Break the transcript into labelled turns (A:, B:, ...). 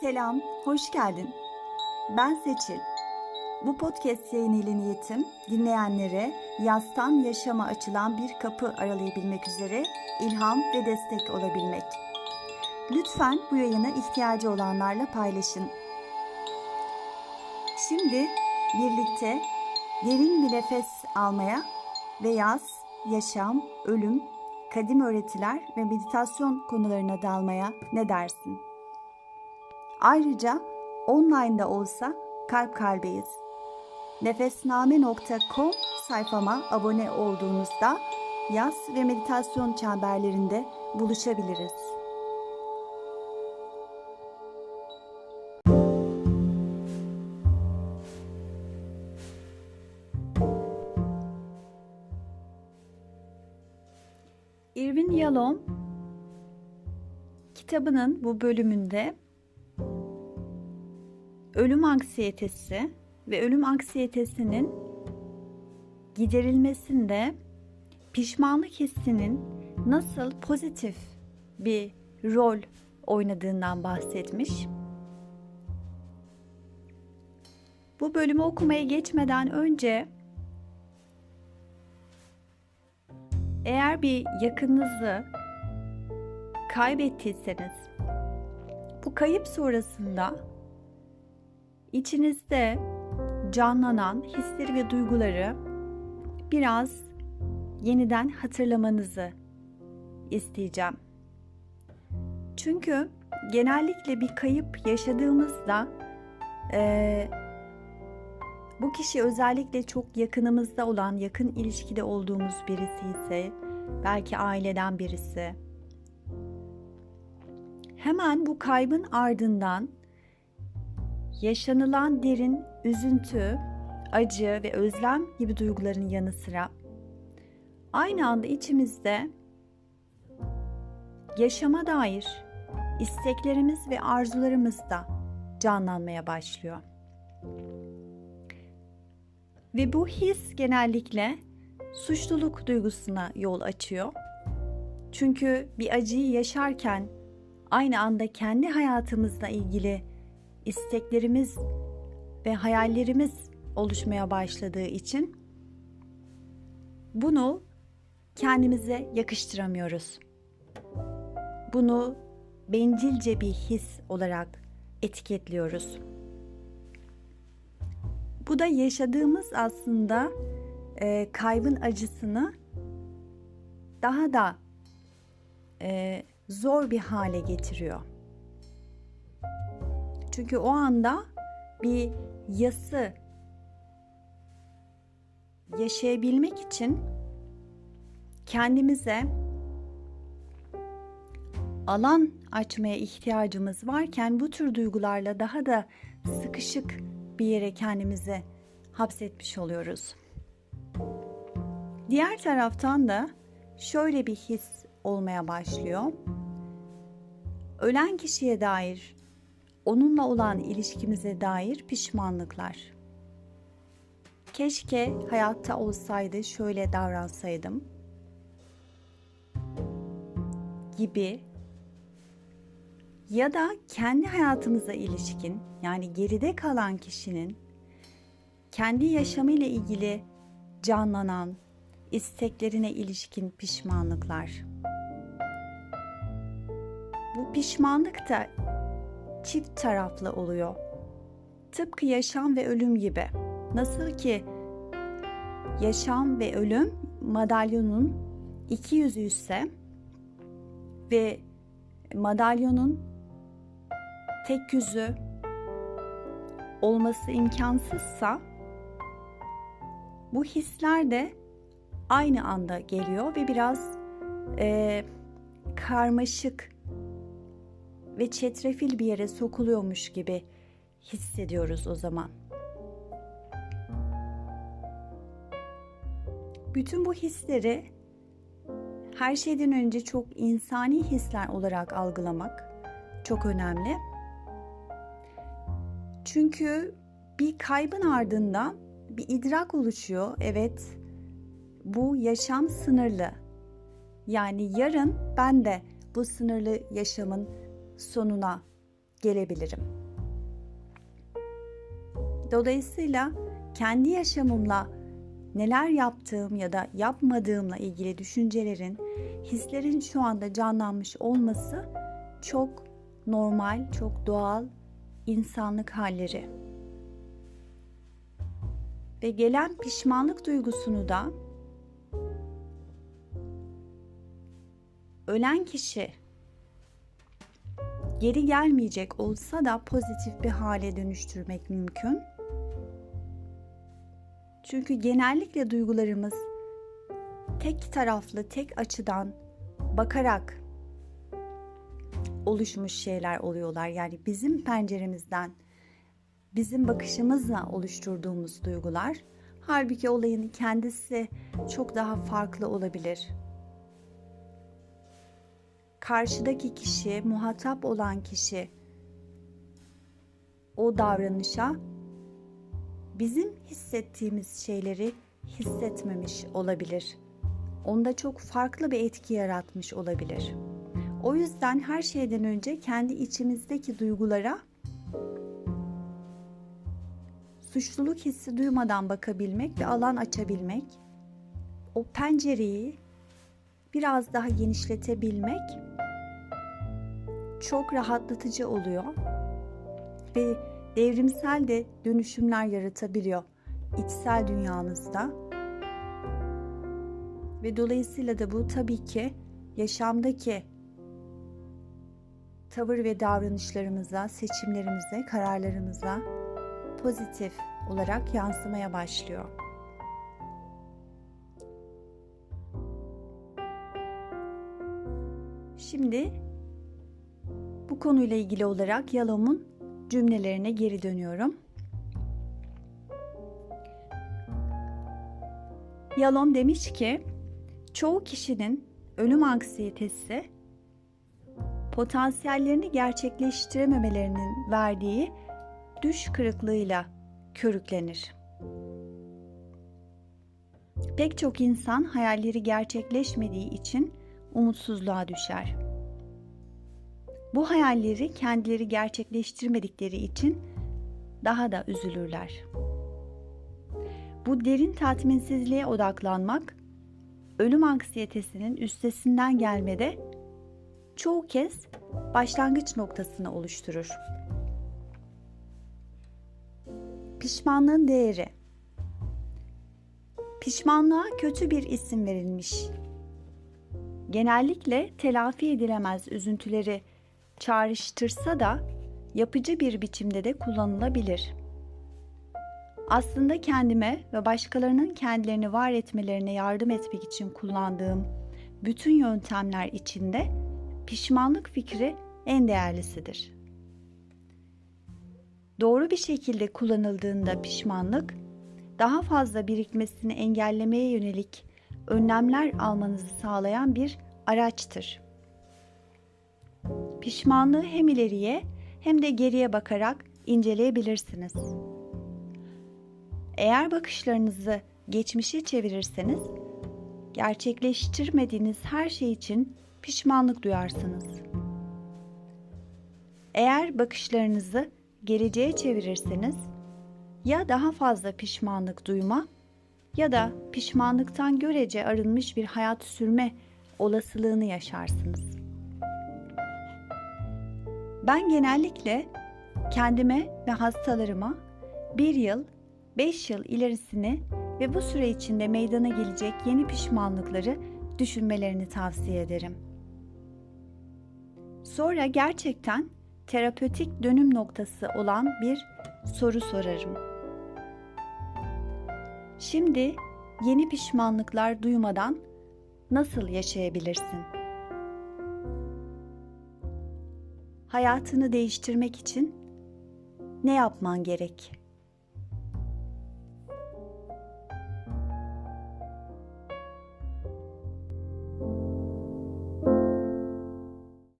A: Selam, hoş geldin. Ben Seçil. Bu podcast yayını ile niyetim dinleyenlere yastan yaşama açılan bir kapı aralayabilmek üzere ilham ve destek olabilmek. Lütfen bu yayını ihtiyacı olanlarla paylaşın. Şimdi birlikte derin bir nefes almaya ve yaz, yaşam, ölüm, kadim öğretiler ve meditasyon konularına dalmaya ne dersin? Ayrıca online'da olsa kalp kalbeyiz. Nefesname.com sayfama abone olduğunuzda yaz ve meditasyon çemberlerinde buluşabiliriz. Irvin Yalom kitabının bu bölümünde ölüm anksiyetesi ve ölüm anksiyetesinin giderilmesinde pişmanlık hissinin nasıl pozitif bir rol oynadığından bahsetmiş. Bu bölümü okumaya geçmeden önce eğer bir yakınınızı kaybettiyseniz bu kayıp sonrasında içinizde canlanan hisleri ve duyguları biraz yeniden hatırlamanızı isteyeceğim. Çünkü genellikle bir kayıp yaşadığımızda e, bu kişi özellikle çok yakınımızda olan, yakın ilişkide olduğumuz birisi ise, belki aileden birisi, hemen bu kaybın ardından yaşanılan derin üzüntü, acı ve özlem gibi duyguların yanı sıra aynı anda içimizde yaşama dair isteklerimiz ve arzularımız da canlanmaya başlıyor. Ve bu his genellikle suçluluk duygusuna yol açıyor. Çünkü bir acıyı yaşarken aynı anda kendi hayatımızla ilgili isteklerimiz ve hayallerimiz oluşmaya başladığı için bunu kendimize yakıştıramıyoruz. Bunu bencilce bir his olarak etiketliyoruz. Bu da yaşadığımız aslında e, kaybın acısını daha da e, zor bir hale getiriyor. Çünkü o anda bir yası yaşayabilmek için kendimize alan açmaya ihtiyacımız varken bu tür duygularla daha da sıkışık bir yere kendimizi hapsetmiş oluyoruz. Diğer taraftan da şöyle bir his olmaya başlıyor. Ölen kişiye dair, onunla olan ilişkimize dair pişmanlıklar. Keşke hayatta olsaydı, şöyle davransaydım gibi ya da kendi hayatımıza ilişkin yani geride kalan kişinin kendi yaşamıyla ilgili canlanan isteklerine ilişkin pişmanlıklar. Bu pişmanlık da çift taraflı oluyor. Tıpkı yaşam ve ölüm gibi. Nasıl ki yaşam ve ölüm madalyonun iki yüzü ise ve madalyonun tek yüzü olması imkansızsa bu hisler de aynı anda geliyor ve biraz e, karmaşık ve çetrefil bir yere sokuluyormuş gibi hissediyoruz o zaman. Bütün bu hisleri her şeyden önce çok insani hisler olarak algılamak çok önemli. Çünkü bir kaybın ardından bir idrak oluşuyor. Evet, bu yaşam sınırlı. Yani yarın ben de bu sınırlı yaşamın sonuna gelebilirim. Dolayısıyla kendi yaşamımla neler yaptığım ya da yapmadığımla ilgili düşüncelerin, hislerin şu anda canlanmış olması çok normal, çok doğal insanlık halleri. Ve gelen pişmanlık duygusunu da ölen kişi geri gelmeyecek olsa da pozitif bir hale dönüştürmek mümkün. Çünkü genellikle duygularımız tek taraflı, tek açıdan bakarak oluşmuş şeyler oluyorlar. Yani bizim penceremizden, bizim bakışımızla oluşturduğumuz duygular. Halbuki olayın kendisi çok daha farklı olabilir. Karşıdaki kişi, muhatap olan kişi o davranışa bizim hissettiğimiz şeyleri hissetmemiş olabilir. Onda çok farklı bir etki yaratmış olabilir. O yüzden her şeyden önce kendi içimizdeki duygulara suçluluk hissi duymadan bakabilmek ve alan açabilmek, o pencereyi biraz daha genişletebilmek çok rahatlatıcı oluyor ve devrimsel de dönüşümler yaratabiliyor içsel dünyanızda. Ve dolayısıyla da bu tabii ki yaşamdaki tavır ve davranışlarımıza, seçimlerimize, kararlarımıza pozitif olarak yansımaya başlıyor. Şimdi konuyla ilgili olarak Yalom'un cümlelerine geri dönüyorum. Yalom demiş ki, çoğu kişinin ölüm anksiyetesi potansiyellerini gerçekleştirememelerinin verdiği düş kırıklığıyla körüklenir. Pek çok insan hayalleri gerçekleşmediği için umutsuzluğa düşer. Bu hayalleri kendileri gerçekleştirmedikleri için daha da üzülürler. Bu derin tatminsizliğe odaklanmak ölüm anksiyetesinin üstesinden gelmede çoğu kez başlangıç noktasını oluşturur. Pişmanlığın değeri Pişmanlığa kötü bir isim verilmiş. Genellikle telafi edilemez üzüntüleri çağrıştırsa da yapıcı bir biçimde de kullanılabilir. Aslında kendime ve başkalarının kendilerini var etmelerine yardım etmek için kullandığım bütün yöntemler içinde pişmanlık fikri en değerlisidir. Doğru bir şekilde kullanıldığında pişmanlık daha fazla birikmesini engellemeye yönelik önlemler almanızı sağlayan bir araçtır. Pişmanlığı hem ileriye hem de geriye bakarak inceleyebilirsiniz. Eğer bakışlarınızı geçmişe çevirirseniz gerçekleştirmediğiniz her şey için pişmanlık duyarsınız. Eğer bakışlarınızı geleceğe çevirirseniz ya daha fazla pişmanlık duyma ya da pişmanlıktan görece arınmış bir hayat sürme olasılığını yaşarsınız. Ben genellikle kendime ve hastalarıma bir yıl, beş yıl ilerisini ve bu süre içinde meydana gelecek yeni pişmanlıkları düşünmelerini tavsiye ederim. Sonra gerçekten terapötik dönüm noktası olan bir soru sorarım. Şimdi yeni pişmanlıklar duymadan nasıl yaşayabilirsin? Hayatını değiştirmek için ne yapman gerek?